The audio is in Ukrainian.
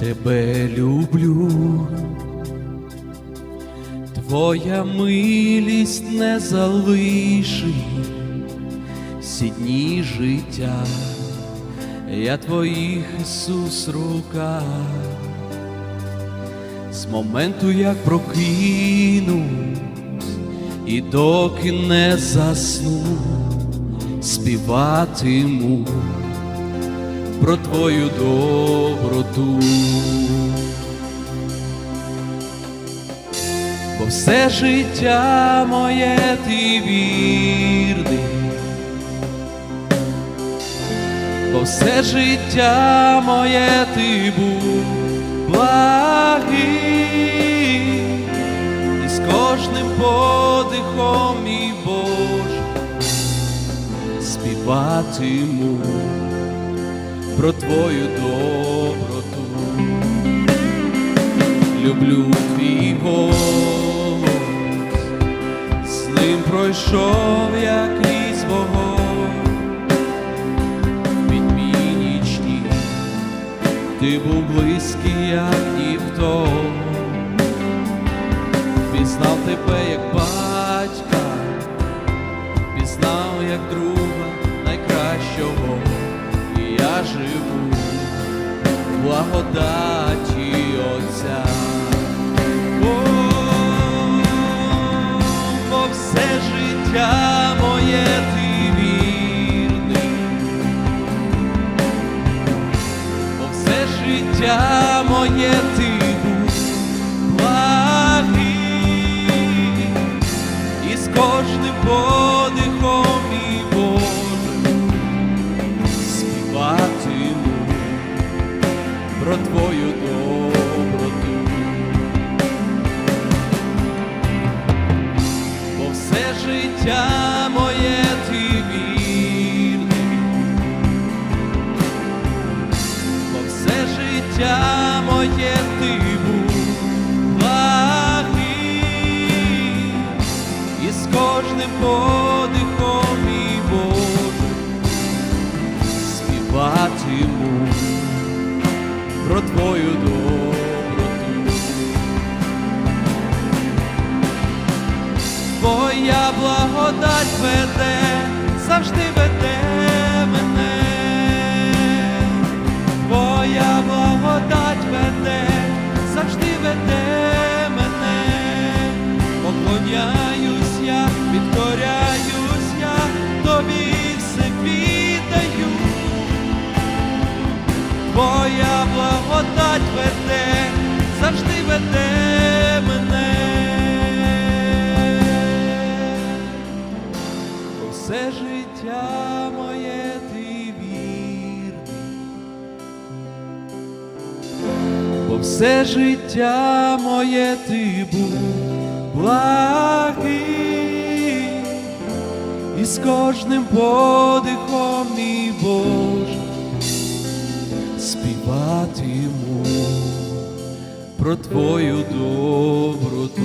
тебе люблю, твоя милість не залишить всі дні життя, я твоїх Ісус рука, з моменту, як прокинусь, і доки не засну, співатиму про твою доброту. Бо все життя моє ти вірний, бо все життя моє ти був благий, і з кожним подихом, мій Боже, співатиму про твою доброту. Люблю твій голос, з ним пройшов я крізь вогонь, пітьмі нічні, ти був близький, як ніхто, пізнав тебе як батька, пізнав як друга благодаті Отця. О, Бо все життя моє ти вірний, бо все життя моє ти життя моє ти вірний, бо все життя моє ти був благий, і з кожним подихом, мій Боже, співатиму про твою доброту. Твоя благодать веде, завжди веде мене, Твоя благодать веде, завжди веде мене, поклоняюсь життя моє ти вірний, бо все життя моє ти був благий, і з кожним подихом, мій Боже, співатиму про твою доброту.